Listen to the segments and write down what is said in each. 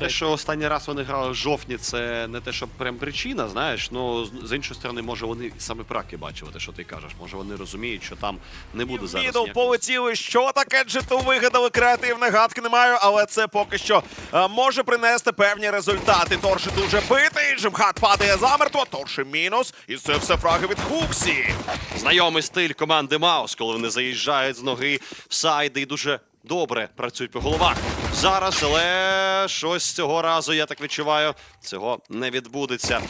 Те, що останній раз вони грали в жовтні, це не те, що прям причина, знаєш. Ну з- іншої сторони, може вони саме праки бачили, те, що ти кажеш. Може вони розуміють, що там не буде зараз. Мідл ніякого- полетіли. Що таке G2 вигадали креативне гадки не маю, але це поки що е, може принести певні результати. Торши дуже битий, Джимхат падає замертво, Торши мінус. І це все фраги від Хуксі. Знайомий стиль команди Маус, коли вони заїжджають з ноги в сайди і дуже добре працюють по головах. Зараз, але щось цього разу, я так відчуваю, цього не відбудеться.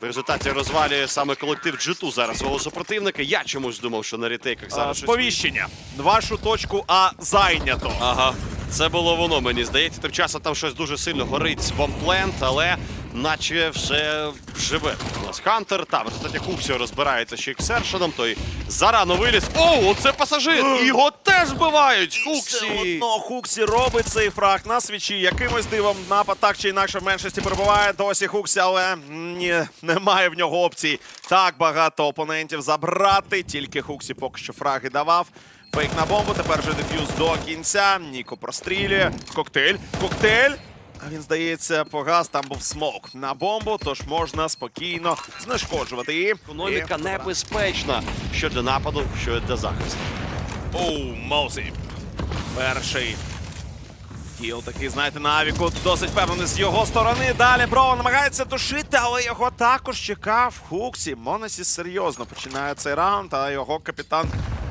В результаті розвалює саме колектив G2 зараз свого супротивника. Я чомусь думав, що на рітейках зараз. щось Сповіщення. Вашу точку А зайнято. Ага, це було воно, мені здається. Тим часом там щось дуже сильно горить бомплент, але наче все живе. У нас Хантер, там, в результаті Хуксіо розбирається ще ексершеном, той зарано виліз. Оу, це пасажир! І його теж вбивають! Все Хуксі! одно Хуксі робить цей фраг на свічі. Якимось дивом напад так чи інакше в меншості перебуває. Досі Хуксі, але ні, немає в нього опцій. Так багато опонентів забрати. Тільки Хуксі поки що фраги давав. Фейк на бомбу. Тепер вже деф'юз до кінця. Ніко прострілює. Коктейль. Коктейль. А він, здається, погас, там був смок на бомбу, тож можна спокійно знешкоджувати її. Економіка І- небезпечна. Що для нападу, що для захисту. Оу, Моузі. Перший. Кіл такий, знаєте, на досить впевнений з його сторони. Далі Брово намагається душити, але його також чекав Хуксі. Монесіс серйозно починає цей раунд, а його капітан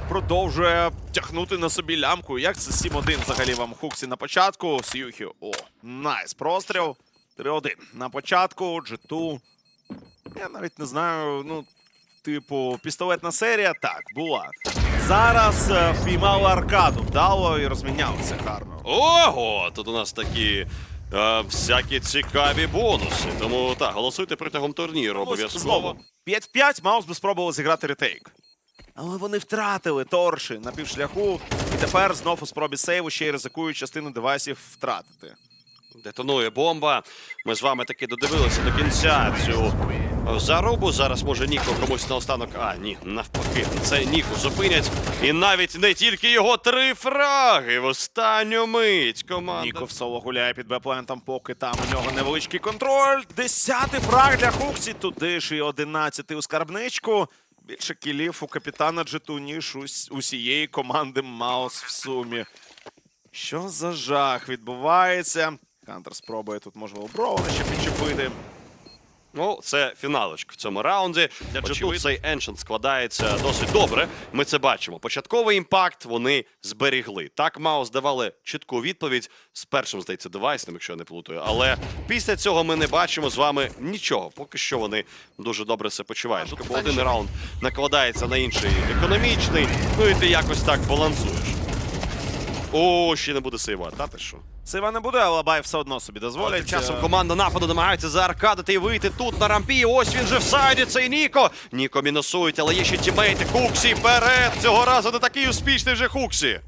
продовжує тягнути на собі лямку. Як це 7-1 взагалі вам Хуксі на початку? Сюхі. О, найс. Простріл. 3-1. На початку G2. Я навіть не знаю, ну, типу, пістолетна серія, так, була. Зараз е, впіймали аркаду вдало і розмінялися гарно. Ого! Тут у нас такі. е, всякі цікаві бонуси. Тому так, голосуйте протягом турніру обов'язково. Знову 5-5 Маус би спробували зіграти ретейк. Але вони втратили торши на півшляху, і тепер знов у спробі сейву ще й ризикують частину девайсів втратити. Детонує бомба. Ми з вами таки додивилися до кінця цю е, зарубу. Зараз може Ніко комусь наостанок. А, ні, навпаки. Це Ніку зупинять. І навіть не тільки його три фраги в останню мить. Команда. Ніко в соло гуляє під беплентом, поки там у нього невеличкий контроль. Десятий фраг для Хуксі, туди ж і одинадцятий у скарбничку. Більше кілів у капітана Джету, ніж усієї команди Маус в сумі. Що за жах відбувається? Хантер спробує тут, можливо, Броуна ще підчепити. Ну, це фіналочка в цьому раунді. Для G2 цей Ancient складається досить добре. Ми це бачимо. Початковий імпакт вони зберігли. Так, Маус давали чітку відповідь з першим, здається, девайсом, якщо я не плутаю. Але після цього ми не бачимо з вами нічого. Поки що вони дуже добре себе почувають. Бо один раунд накладається на інший економічний, ну і ти якось так балансуєш. О, ще не буде сейва. Та ти що? Сива не буде, але Бай все одно собі дозволять. Часом команда нападу намагається зааркадити і вийти тут на рампі. Ось він же в сайді, цей Ніко. Ніко мінусують, але є ще тімейти. Хуксі вперед. Цього разу не такий успішний вже Хуксі.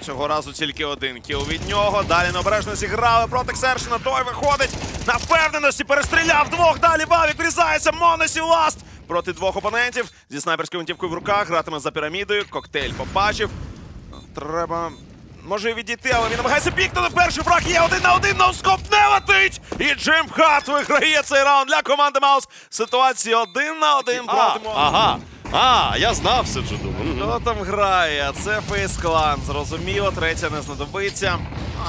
Цього разу тільки один кіл від нього. Далі необережно зіграли проти Ксершина. Той виходить на впевненості, перестріляв двох. Далі Бавік врізається. Монесі ласт проти двох опонентів. Зі снайперською винтівкою в руках гратиме за пірамідою. Коктейль побачив. Треба. Може відійти, але він намагається пікнути перший фраг. Є один на один, ноускоп не летить. І Джим Хат виграє цей раунд для команди Маус. Ситуація один на один проти ага. А, я знав сиджу, думаю. Мгм. Хто там грає? Це Фейс Клан. Зрозуміло, третя не знадобиться.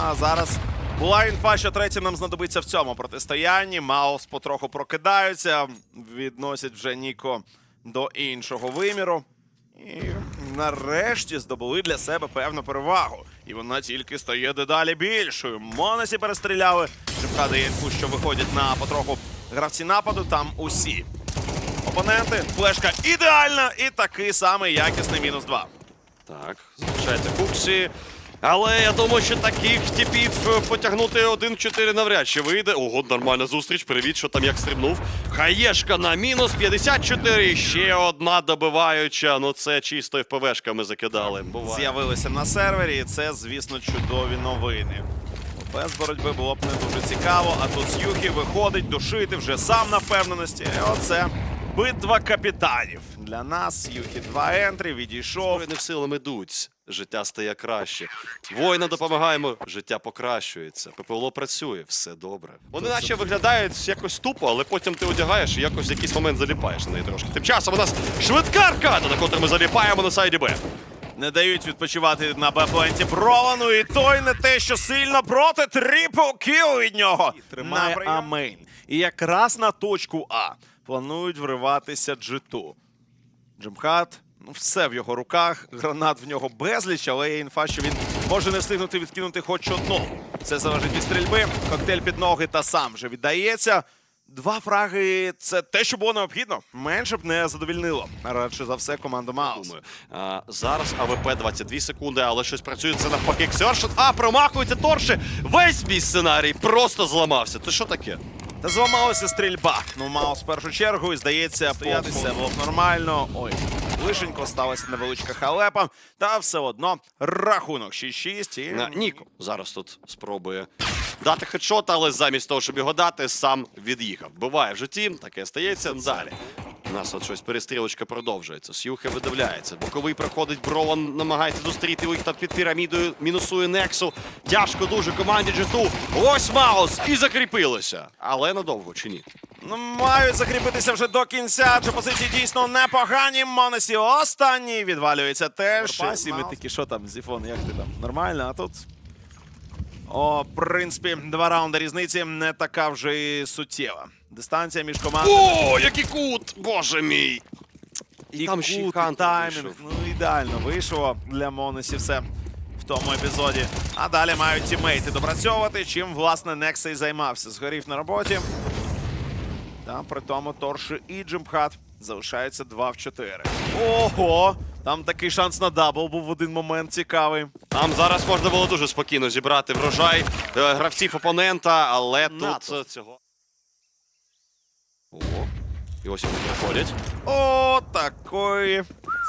А зараз була інфа, що третя нам знадобиться в цьому протистоянні. Маус потроху прокидаються, відносять вже Ніко до іншого виміру. І нарешті здобули для себе певну перевагу. І вона тільки стає дедалі більшою. Монесі перестріляли. Шипка інфу, що виходять на потроху гравці нападу. Там усі опоненти. Флешка ідеальна і такий самий якісний мінус два. Так, залишається Хуксі. Але я думаю, що таких типів е, потягнути 1-4 навряд чи вийде. Ого, нормальна зустріч. Привіт, що там як стрибнув. Хаєшка на мінус 54. Ще одна добиваюча. Ну це чисто ФПВшками закидали. Буває. З'явилися на сервері, і це, звісно, чудові новини. Без боротьби було б не дуже цікаво, а тут Сюхі виходить душити вже сам на впевненості. Оце Битва капітанів. Для нас Юхі 2 ентрі відійшов. В силами йдуть, життя стає краще. Воїнам допомагаємо, життя покращується. ППЛО працює, все добре. Вони наче виглядають якось тупо, але потім ти одягаєш і якось в якийсь момент заліпаєш на неї трошки. Тим часом у нас швидка аркада, на котру ми заліпаємо на сайді Б. Не дають відпочивати на Б-пленті Бровану, і той не те, що сильно проти трипл кіл від нього. Тримає Амейн. І якраз на точку А планують вриватися G2. Джимхат, ну все в його руках, гранат в нього безліч, але є інфа, що він може не встигнути відкинути хоч одну. Це залежить від стрільби, коктейль під ноги та сам вже віддається. Два фраги це те, що було необхідно. Менше б не задовільнило. Радше за все, команда Маус. Зараз АВП 22 секунди, але щось працює. Це навпаки Ксершин. А, промахується торши. Весь мій сценарій просто зламався. Це що таке? Та зламалася стрільба. Ну, Маус в першу чергу, і здається, стоятися було нормально. Ой, лишенько сталася невеличка халепа. Та все одно рахунок 6-6. І... На, Ніко зараз тут спробує дати хедшот, але замість того, щоб його дати, сам від'їхав. Буває в житті, таке стається. Далі. У нас от щось перестрілочка продовжується. Сюхе видивляється. Боковий проходить Брован, намагається зустріти їх там під пірамідою. Мінусує Нексу. Тяжко дуже команді G2. Ось Маус і закріпилося. Але надовго чи ні? Ну, мають закріпитися вже до кінця, адже позиції дійсно непогані. Монесі останній відвалюється теж. Пасі, ми такі, що там, Зіфон, як ти там? Нормально, а тут О, в принципі, два раунди різниці не така вже і суттєва. Дистанція між командами. О, який кут! Боже мій! І, там ще кут, і таймінг. Ну ідеально вийшло для Монесі все. в тому епізоді. А далі мають тімейти допрацьовувати, чим власне Некса і займався. Згорів на роботі. Та при тому Торши і Джимхат залишаються 2 в 4. Ого! Там такий шанс на дабл був в один момент цікавий. Там зараз можна було дуже спокійно зібрати врожай е, гравців опонента, але НАТО. тут цього. О, і ось вони приходять. О, такої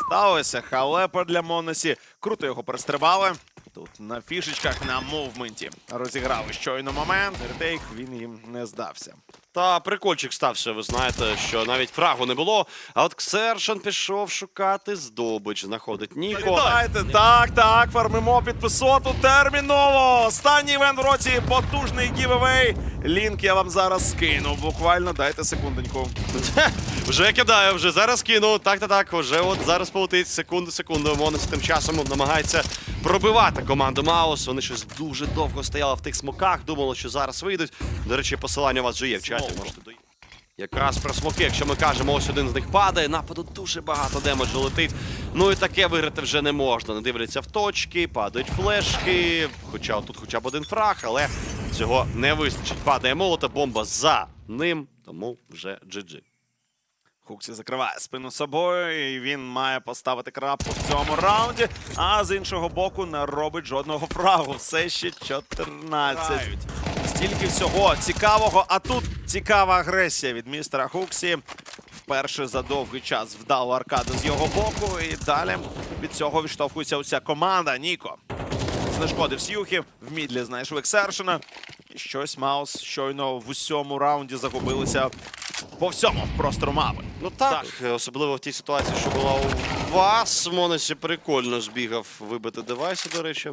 сталося халепа для Монесі. Круто його перестрибали. Тут на фішечках на мувменті розіграли щойно момент. Ретейк він їм не здався. Та прикольчик стався, ви знаєте, що навіть фрагу не було. А от Ксершан пішов шукати здобич, знаходить Ніко. Вітайте, так, так, фармимо підписоту терміново. Останній івент в році потужний гівевей. Лінк я вам зараз скину. Буквально дайте секундоньку. Вже кидаю, вже зараз кину. Так, так, так. Вже от зараз полетить. Секунду, секунду. Монес тим часом намагається пробивати команду Маус. Вони щось дуже довго стояли в тих смоках, думали, що зараз вийдуть. До речі, посилання у вас вже є в чаті. Можете доїхати. Якраз про смоки, якщо ми кажемо, ось один з них падає, нападу дуже багато демеджу летить. Ну і таке виграти вже не можна. Не дивляться в точки, падають флешки. Хоча тут хоча б один фраг, але цього не вистачить. Падає молота, бомба за ним, тому вже GG. Хуксі закриває спину собою, і він має поставити крапку в цьому раунді. А з іншого боку не робить жодного фрагу. Все ще 14. Стільки всього цікавого. А тут цікава агресія від містера Хуксі. Вперше за довгий час вдало аркаду з його боку. І далі від цього відштовхується уся команда. Ніко. Знешкодив Сюхів, в мідлі знайшов Ексершена. І щось Маус щойно в усьому раунді загубилися по всьому простору мапи. Ну так, особливо в тій ситуації, що була у вас. Монесі прикольно збігав вибити девайси, до речі.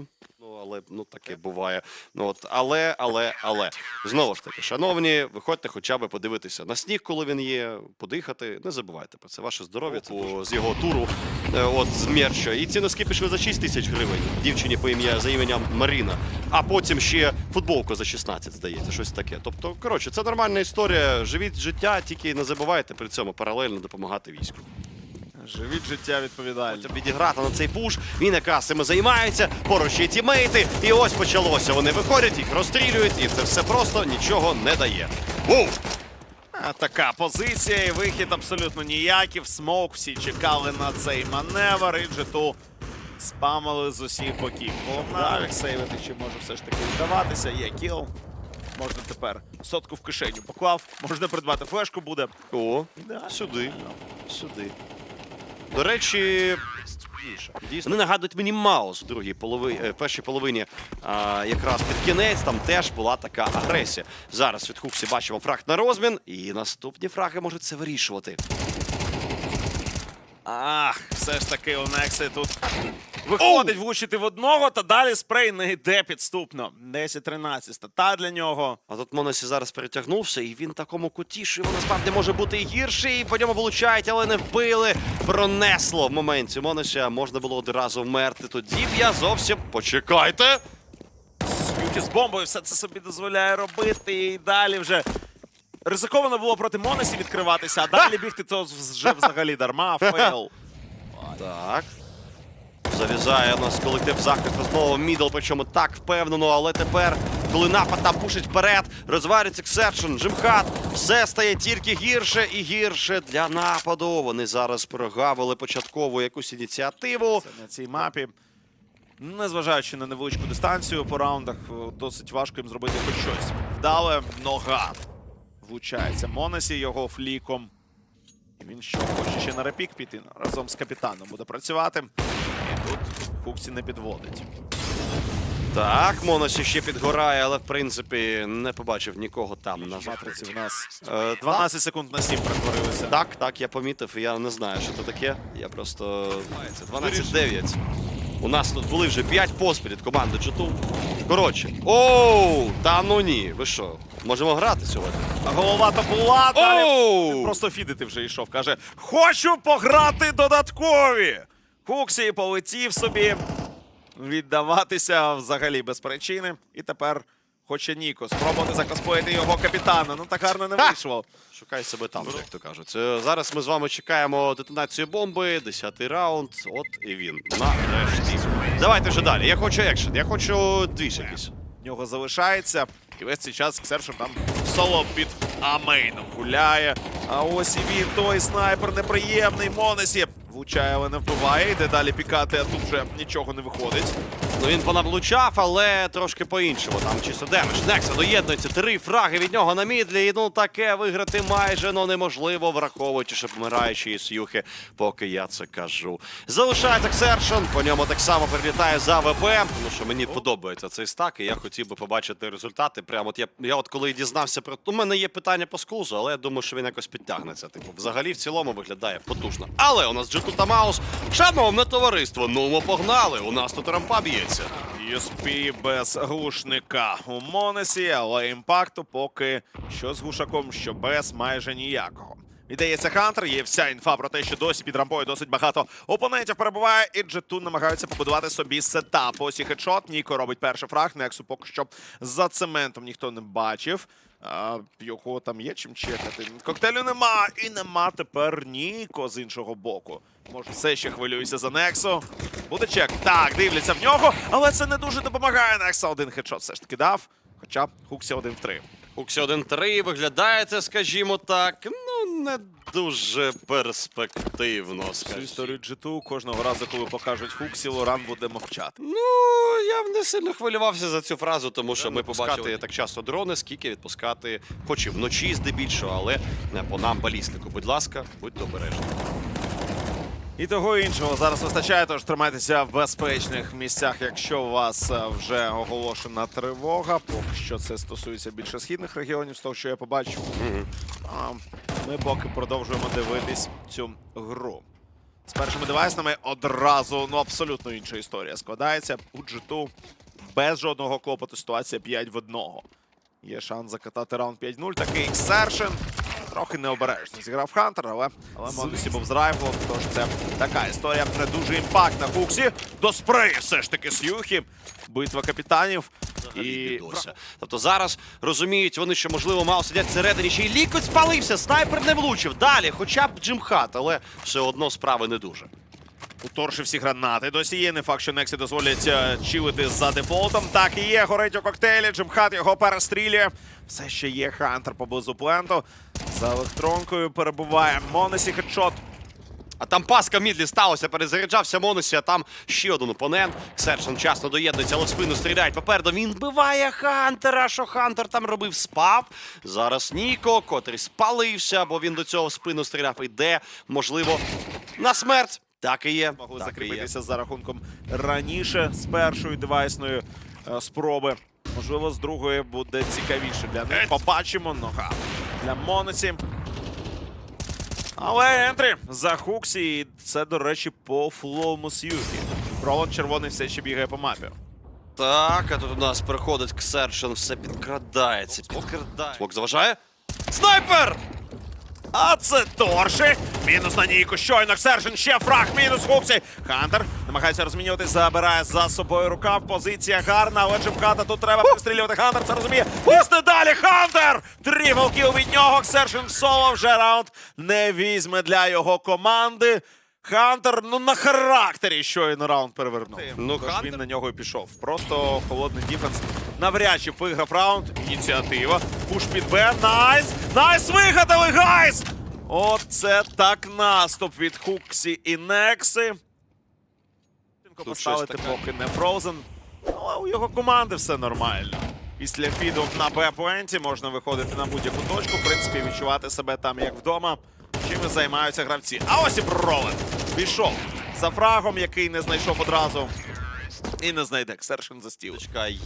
Але ну таке буває. Ну от, але, але, але знову ж таки, шановні, виходьте хоча б подивитися на сніг, коли він є, подихати. Не забувайте про це. Ваше здоров'я це з його туру. е, От з мерча. І ці носки пішли за 6 тисяч гривень. Дівчині по ім'я за іменем Маріна. А потім ще футболку за 16, здається, щось таке. Тобто, коротше, це нормальна історія. Живіть життя, тільки не забувайте при цьому паралельно допомагати війську. Живіть життя відповідально. Відіграти на цей пуш. Він якраз цим і займається, поруч є тімейти. І ось почалося. Вони виходять, їх розстрілюють, і це все просто нічого не дає. А, Така позиція і вихід абсолютно ніякий. В смок всі чекали на цей маневр і джету спамили з усіх боків. Головне Навік сейвити, чи може все ж таки вдаватися. Є кіл. можна тепер сотку в кишеню поклав, можна придбати флешку буде. О, Ідеально. сюди. Сюди. До речі, дійсно. Вони нагадують мені Маус в другій полови... е, першій половині. А, якраз під кінець там теж була така агресія. Зараз від Хуксі бачимо фраг на розмін, і наступні фраги можуть це вирішувати. Ах, все ж таки у Некси тут виходить влучити в одного, та далі спрей не йде підступно. 10-13 стата для нього. А тут Моносі зараз перетягнувся, і він такому куті, що його насправді може бути і гірший. По ньому влучають, але не вбили. Пронесло в моменті Моносі. Можна було одразу вмерти. Тоді б я зовсім почекайте. Юкі з бомбою все це собі дозволяє робити. І далі вже ризиковано було проти Монесі відкриватися, а далі бігти то вже взагалі дарма. Фейл. Так. Зав'язає у нас колектив захисту знову мідл, причому так впевнено, але тепер, коли напад там пушить вперед, розварюється Ксершн, Джимхат, все стає тільки гірше і гірше для нападу. Вони зараз прогавили початкову якусь ініціативу. Це на цій мапі. Незважаючи на невеличку дистанцію по раундах, е, досить важко їм зробити хоч щось. Вдале нога. Влучається Монесі його фліком. І він що, хоче ще на репік піти разом з капітаном буде працювати. І тут Хуксі не підводить. Так, Моносі ще підгорає, але в принципі не побачив нікого там на Матриці в нас Е, 12 секунд на 7 перетворилися. Так, так, я помітив, я не знаю, що це таке. Я просто. 12-9. У нас тут були вже 5 поспіль від команди G2. Коротше. Оу! Та ну ні. Ви що? Можемо грати сьогодні? А голова то була, Оу! просто фідити вже йшов. Каже: Хочу пограти додаткові. Хуксі полетів собі віддаватися взагалі без причини. І тепер хоче Ніко спробувати закоспоїти його капітана. Ну так гарно не вийшло. Шукай себе там, як то кажуть. Е, Зараз ми з вами чекаємо детонацію бомби, 10-й раунд. От і він. Нарешті. Давайте вже далі. Я хочу екшен, я хочу двіж якийсь. В нього залишається. І весь цей час Ксершин там соло під Амейном гуляє. А ось і він, той снайпер неприємний. Монесі влучає, але не вбиває. Йде далі пікати, а тут вже нічого не виходить. Ну він понавлучав, але трошки по-іншому. Там чисто демедж. Некса доєднується, три фраги від нього на мідлі. І ну таке виграти майже ну неможливо, враховуючи, що помираючи із юхи, поки я це кажу. Залишається Ксершон, по ньому так само прилітає за ВП. Тому що мені подобається цей стак, і я хотів би побачити результати. Прямо от я, я от коли дізнався про. У мене є питання по скузу, але я думаю, що він якось підтягнеться. Типу, взагалі в цілому виглядає потужно. Але у нас Джету та Маус. Шановне товариство, ну ми погнали. У нас тут рампа б'ється. USP без глушника у Монесі, але імпакту поки що з глушаком, що без майже ніякого. Віддається Хантер, є вся інфа про те, що досі під рампою досить багато опонентів перебуває, і Джетун намагаються побудувати собі сетап. Ось і хедшот. Ніко робить перший фраг. Нексу поки що за цементом ніхто не бачив. Його там є чим чекати. Коктейлю нема, і нема тепер Ніко з іншого боку. Може, все ще хвилююся за Нексо. Буде чек. Так, дивляться в нього, але це не дуже допомагає. Некса один хедшот все ж таки дав. Хоча Хуксі один в три. Уксі 1-3 виглядає це, скажімо так, не дуже перспективно. Всю Скажімо. історію G2 кожного разу, коли покажуть Хуксі, Лоран буде мовчати. Ну, я б не сильно хвилювався за цю фразу, тому що ми побачили так часто дрони, скільки відпускати, хоч і вночі здебільшого, але не по нам балістику. Будь ласка, будьте обережні. І того іншого зараз вистачає, тож тримайтеся в безпечних місцях, якщо у вас е, вже оголошена тривога. Поки що це стосується більше східних регіонів, з того, що я побачив. А ми поки продовжуємо дивитись цю гру. З першими девайсами одразу ну абсолютно інша історія складається. У G2 без жодного клопоту ситуація 5 в 1. Є шанс закатати раунд 5-0. Такий Сершин. Трохи необережно зіграв Хантер, але, але Монесі був з райфлом, тож це така історія не дуже імпактна. Хуксі до спрею все ж таки з Юхі. Битва капітанів. І підося. Тобто зараз розуміють вони, що можливо мало сидять всередині, ще й лікоть спалився, снайпер не влучив. Далі, хоча б Джимхат, але все одно справи не дуже. Уторши всі гранати. Досі є не факт, що Нексі дозволять е, чилити за дефолтом. Так і є. Горить у коктейлі. Джимхат його перестрілює. Все ще є Хантер поблизу пленту. За електронкою перебуває Монесі хедшот. А там паска в мідлі сталося, перезаряджався Моносі, а там ще один опонент. Ксершин часно доєднується, але в спину стріляють попереду. Він вбиває Хантера. Що Хантер там робив? Спав. Зараз Ніко, котрий спалився, бо він до цього в спину стріляв. Іде, можливо, на смерть. Так і є. Могли так і є. закріпитися за рахунком раніше з першої девайсної е, спроби. Можливо, з другої буде цікавіше для них. Побачимо нога для Моноці. Але ентрі за Хуксі, і це, до речі, по флоумус Юфі. Пролон червоний все ще бігає по мапі. Так, а тут у нас приходить Ксершен, все підкрадається, підкрадається. Смок заважає. Снайпер! А це Торші. Мінус на Ніку. Щойно Ксержин. Ще фраг. Мінус Хуксі. Хантер намагається розмінювати. Забирає за собою рукав. Позиція гарна. Але Джимката тут треба пристрілювати. Хантер це розуміє. Пісне далі. Хантер! Тріпл кіл від нього. Ксержин в соло вже раунд не візьме для його команди. Хантер, ну на характері щойно раунд перевернув. Ну, Тож Хантер- він на нього і пішов. Просто холодний діфенс. Навряд чи виграв раунд. Ініціатива. Пуш під Б. Найс! Найс вигадали, гайс! От це так наступ від Хуксі і Некси. щось Поставити поки не Фроузен. Але у його команди все нормально. Після фіду на Б-пленті можна виходити на будь-яку точку, в принципі, відчувати себе там як вдома. Чим і займаються гравці. А ось і Бролен. Пішов за фрагом, який не знайшов одразу. І не знайде Ксершин за стіл.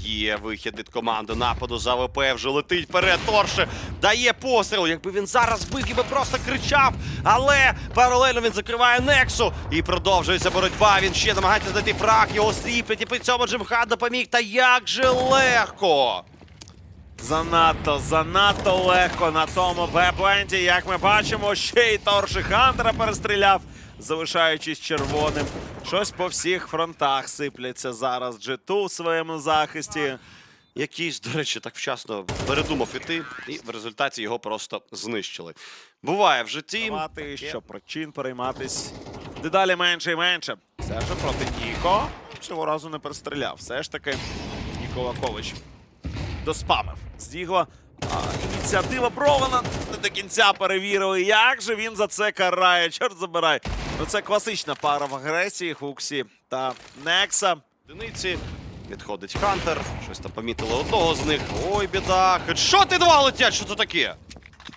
Є вихід від команди нападу за ВП, вже летить вперед. Торше дає постріл. Якби він зараз бив, я би просто кричав. Але паралельно він закриває Нексу і продовжується боротьба. Він ще намагається знайти фраг, його сліплять. І при цьому Джимхат допоміг. Та як же легко! Занадто, занадто легко на тому Б-пленті. Як ми бачимо, ще й Торши Хантера перестріляв, залишаючись червоним. Щось по всіх фронтах сипляться зараз. G2 в своєму захисті. Якийсь, до речі, так вчасно передумав іти, і в результаті його просто знищили. Буває в житті. Мати, що причин перейматись дедалі менше і менше. Все ж проти Ніко. Цього разу не перестріляв. Все ж таки Нікола Кович доспамив з Дігла. А ініціатива Брована не до кінця перевірили. Як же він за це карає? Чорт забирай. Ну це класична пара в агресії Хуксі та Некса. Одиниці. Відходить Хантер. Щось там помітили одного з них. Ой, біда. Що ти два летять? Що це таке?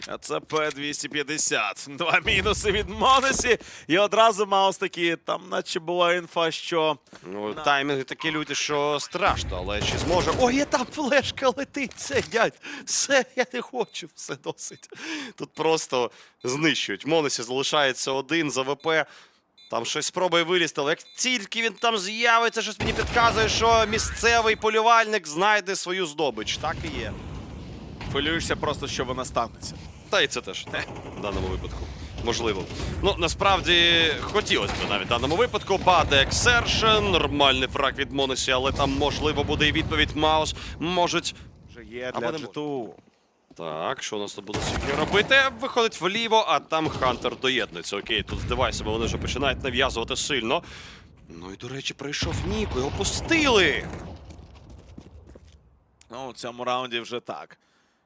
А це П-250. Два мінуси від Монесі. І одразу Маус такі, там наче була інфа, що Ну, таймінги такі люті, що страшно, але чи зможе. Ой, я там флешка летить, все, дядь, все, я не хочу, все досить. Тут просто знищують. Монесі залишається один за ВП. Там щось спробує вилізти, але як тільки він там з'явиться, щось мені підказує, що місцевий полювальник знайде свою здобич. Так і є. хвилюєшся просто, що вона станеться. Та і це теж не, в даному випадку. Можливо. Ну, насправді, хотілося б навіть в даному випадку. Падає Ексершен, нормальний фраг від Монесі, але там можливо буде і відповідь Маус. Можуть. Вже є для G2. Так, що у нас тут буде сьогодні робити? Виходить вліво, а там Хантер доєднується. Окей, тут з девайсами вони вже починають нав'язувати сильно. Ну і, до речі, прийшов Ніко, його пустили. Ну, у цьому раунді вже так.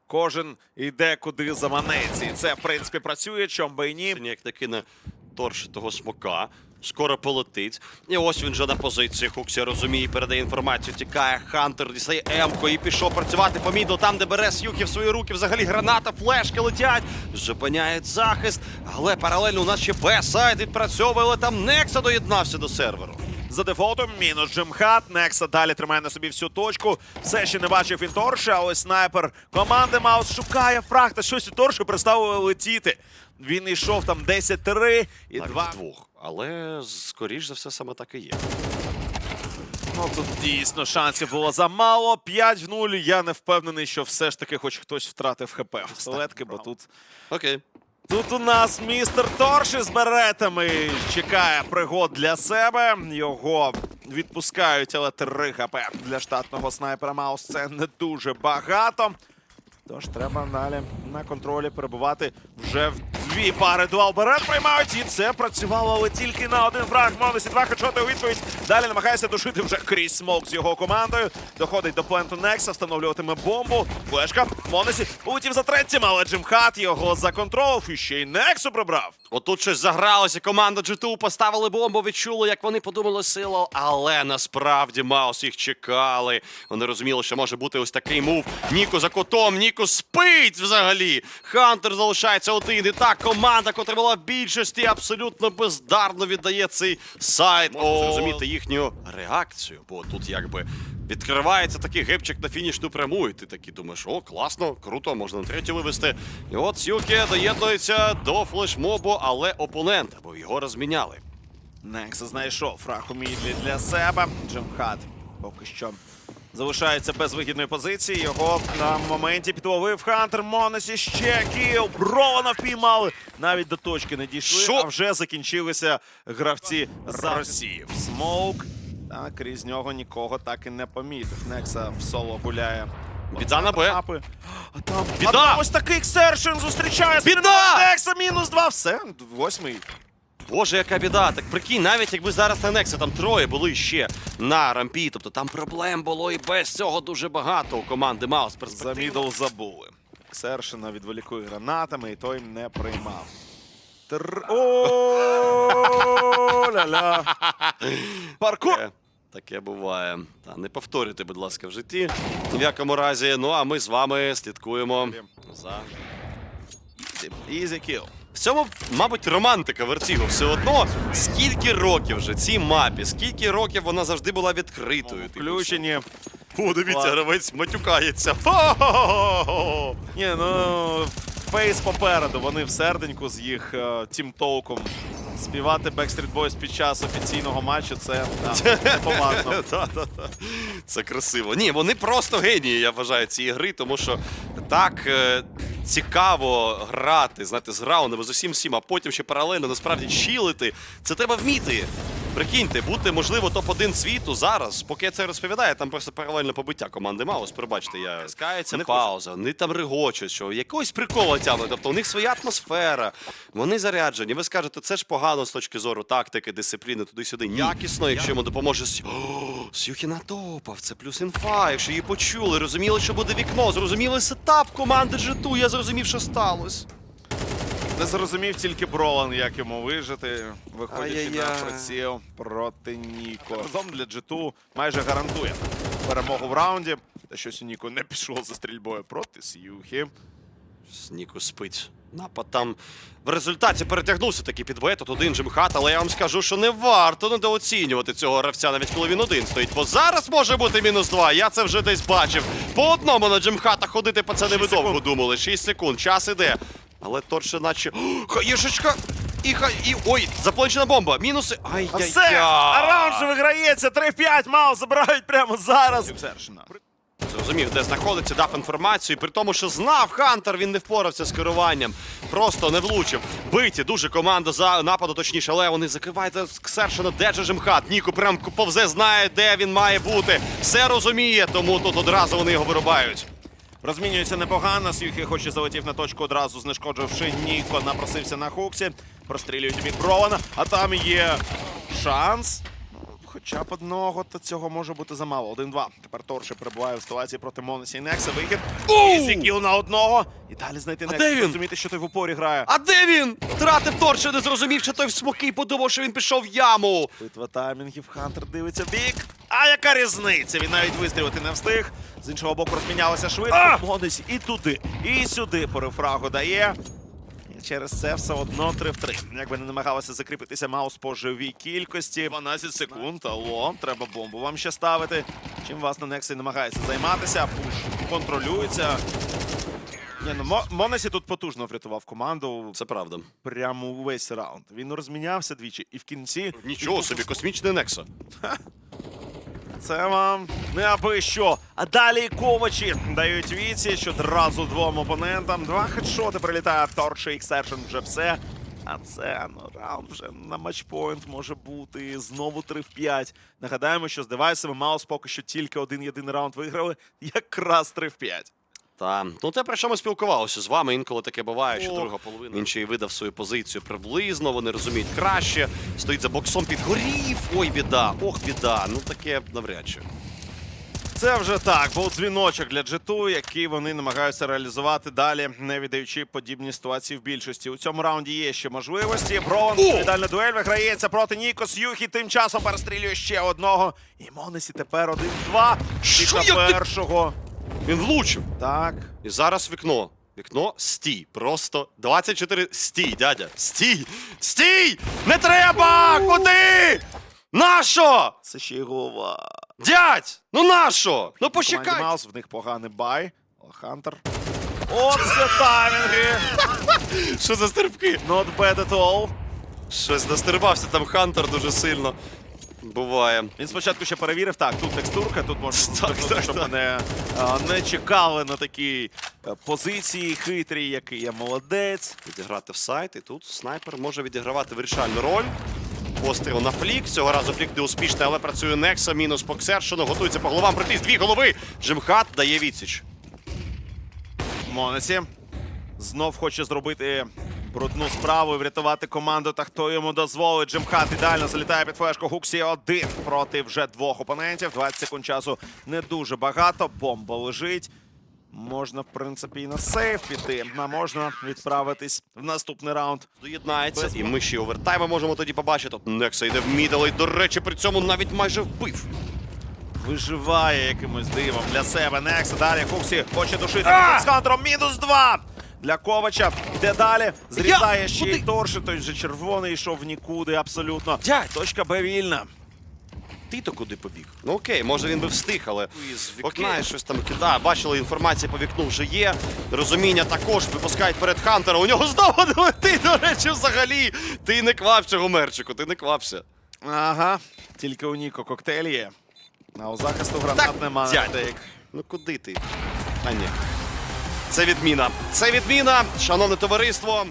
Кожен йде куди заманеться. І це, в принципі, працює, чом би і ні. Сьогодні як таки на торш того смока. Скоро полетить. І ось він вже на позиції. Хуксі розуміє, передає інформацію. Тікає Хантер, дістає Емко і пішов працювати по міду. Там, де бере Сюхі в свої руки, взагалі граната, флешки летять. Зупиняють захист. Але паралельно у нас ще Б-сайт відпрацьовує, але там Некса доєднався до серверу. За дефолтом мінус Джимхат. Некса далі тримає на собі всю точку. Все ще не бачив він Торши, а ось снайпер команди Маус шукає фраг та щось у Торши перестав летіти. Він йшов там 10-3 і Навіть два. вдвох. Але скоріш за все саме так і є. Ну тут дійсно шансів було замало. 5 в 0. Я не впевнений, що все ж таки хоч хтось втратив ХП пістолетки, бо тут. Окей. Тут у нас містер Торші з беретами чекає пригод для себе. Його відпускають, але 3 хп для штатного снайпера Маус це не дуже багато. Тож треба далі на контролі перебувати вже в дві пари дуал берет приймають. І це працювало, але тільки на один фраг. Монесі два хедшоти у відповідь. Далі намагається душити вже Кріс Смок з його командою. Доходить до пленту Некса, встановлюватиме бомбу. Флешка. Монесі полетів за третім, але Джимхат його законтролив і ще й Нексу прибрав. Отут щось загралося. Команда G2 поставили бомбу, відчули, як вони подумали силу. Але насправді Маус їх чекали. Вони розуміли, що може бути ось такий мув. Ніко за котом, Ніко спить взагалі. Хантер залишається один. І так, команда, котра була в більшості, абсолютно бездарно віддає цей сайт. Можна зрозуміти їхню реакцію, бо тут якби відкривається такий гепчик на фінішну пряму, і ти такий думаєш, о, класно, круто, можна на третю вивести. І от Сюке доєднується до флешмобу, але опонента, бо його розміняли. Некс знайшов фраг у мідлі для себе. Джимхат поки що залишається без вигідної позиції. Його на моменті підловив Хантер Монесі. Ще кіл. Брована впіймали. Навіть до точки не дійшли, Що? а вже закінчилися гравці з Росії. Смоук. Так, крізь нього нікого так і не помітив. Некса в соло гуляє. Біда на Б. А там, Біда! а там ось такий Ксершин зустрічає. Біда! Некса мінус два. Все, восьмий. Боже, яка біда. Так прикинь, навіть якби зараз на Нексі там троє були ще на рампі, тобто там проблем було і без цього дуже багато у команди Маус. За мідл забули. Ксершина відволікли гранатами, і той не приймав. Тр... О, ля-ля. Паркур! Таке, буває. Та не повторюйте, будь ласка, в житті. В якому разі. Ну а ми з вами слідкуємо за. Ізі кіл. В цьому, мабуть, романтика Вертіго. Все одно, скільки років вже цій мапі, скільки років вона завжди була відкритою. Типу, Включені. О, дивіться, Ладно. гравець матюкається. Ні, ну фейс попереду. Вони в серденьку з їх е, тім-толком. Співати Backstreet Boys під час офіційного матчу це да, неповажно. Та-та-та. Це красиво. Ні, вони просто генії, я вважаю, цієї гри, тому що так е, цікаво грати, знаєте, з раундами з усім всім, а потім ще паралельно насправді чілити. Це треба вміти. Прикиньте, бути, можливо, топ-1 світу зараз. Поки я це розповідаю, там просто паралельне побиття команди Маус. Пробачте, я скається, не пауза. Вони там регочуть, що якогось прикола тягнуть. Тобто у них своя атмосфера, вони заряджені. Ви скажете, це ж погано з точки зору тактики, дисципліни, туди-сюди. Якісно, якщо йому допоможе Сюхі натопав. Це плюс інфа. Якщо її почули, розуміли, що буде вікно, зрозуміли сетап команди G2, я зрозумів, що сталося. Не зрозумів тільки Бролан, як йому вижити, виходячи на приціл проти Ніко. Разом для G2 майже гарантує перемогу в раунді. Та щось у Ніко не пішло за стрільбою проти С'юхі. Ніку спить. Напад там в результаті перетягнувся таки під Б, тут один джимхат, але я вам скажу, що не варто недооцінювати цього гравця, навіть коли він один стоїть. Бо зараз може бути мінус два. Я це вже десь бачив. По одному на джимхата ходити пацани ви довго думали. 6 секунд, час іде. Але торше наче. О, Хаєшечка! І хай. І. Ой, заплачена бомба. Мінуси. Ай, А все! А раунд виграється! 3-5 Маус забирають прямо зараз. Зрозумів, де знаходиться, дав інформацію. При тому, що знав Хантер, він не впорався з керуванням. Просто не влучив. Биті дуже команда за нападу, точніше, але вони закривають з Ксершина, де же Жимхат. Ніку прям повзе знає, де він має бути. Все розуміє, тому тут одразу вони його вирубають. Розмінюється непогано. С'юхі хоче залетів на точку одразу, знешкодживши Ніко, напросився на Хуксі. Прострілюють від а там є шанс. Хоча б одного, то цього може бути замало. 1-2. Тепер Торши перебуває в ситуації проти Монесі і Некса. Вихід. Ізі кіл на одного. І далі знайти А Некса. де він? Розуміти, що той в упорі грає. А де він? Втратив торче, не зрозумів, що той в смоки подумав, що він пішов в яму. Битва таймінгів. Хантер дивиться в бік. А яка різниця? Він навіть вистрілити не встиг. З іншого боку розмінялося швидко. Монесі і туди, і сюди перефрагу дає. Через це все одно 3 в 3. Якби не намагалося закріпитися маус по живій кількості. 12 секунд. Алло, треба бомбу вам ще ставити. Чим вас на Нексі намагається займатися. Пуш контролюється. Ні, ну Монесі тут потужно врятував команду. Це правда. Прямо увесь раунд. Він розмінявся двічі, і в кінці Нічого собі, космічний Некса. Це вам не аби що. А далі ковачі дають відсіч одразу двом опонентам. Два хедшоти прилітає Торче Іксершен вже все. А це ну, раунд вже на матчпоінт може бути. Знову 3 в 5. Нагадаємо, що з девайсами Маус поки що тільки один єдиний раунд виграли. Якраз 3 в 5. Та ну те, про що ми спілкувалися з вами. Інколи таке буває, що О. друга половина інший видав свою позицію приблизно. Вони розуміють краще. Стоїть за боксом підгорів. Ой, біда, ох, біда. Ну таке навряд чи. Це вже так, був дзвіночок для джету, який вони намагаються реалізувати далі, не віддаючи подібні ситуації в більшості. У цьому раунді є ще можливості. Брован відповідальна дуель виграється проти Нікос. Юхі тим часом перестрілює ще одного. І Монесі тепер один-два. Що, Після як ти- першого. Він влучив. Так. І зараз вікно. Вікно стій. Просто 24. Стій, дядя. Стій! Стій! Не треба! Куди? Нащо? Це ще й голова. Дядь! Ну нащо? Ну почекай! Маус, в них поганий бай. Хантер. Оце таймінги! Що за стрибки? Not bad at all. Щось настрибався там Хантер дуже сильно. Буває. Він спочатку ще перевірив, так, тут текстурка, тут можна Так, так, щоб так. мене а, не чекали на такій е, позиції хитрій, який я молодець. Відіграти в сайт, і тут снайпер може відігравати вирішальну роль. Постріл на флік. Цього разу флік не успішний, але працює Некса. Мінус по Ксершину. Готується по головам притис. Дві голови. Джимхат дає відсіч. Монесі знов хоче зробити брудну справу і врятувати команду. Та хто йому дозволить? Джимхат ідеально залітає під флешку. Гуксі один проти вже двох опонентів. 20 секунд часу не дуже багато. Бомба лежить. Можна, в принципі, і на сейф піти, а можна відправитись в наступний раунд. Доєднається, і ми ще овертайми можемо тоді побачити. Некса йде в мідл, і, до речі, при цьому навіть майже вбив. Виживає якимось дивом для себе. Некса далі Куксі хоче душити з Хантером. Мінус два. Для Ковача йде далі. Зрізає Я? ще й торши. Той же червоний йшов в нікуди абсолютно. Дядь! Точка Б вільна. Ти то куди побіг? Ну окей, може він би встиг, але Із вікна. щось там кидає. Бачили, інформація по вікну вже є. Розуміння також випускають перед Хантера. У нього знову не летить, до речі, взагалі. Ти не квапся, Гомерчику, ти не квапся. Ага. Тільки у Ніко коктейль є. А у захисту гранат Так, нема. дядь. Ну куди ти? А ні. Це відміна. Це відміна, шановне товариство.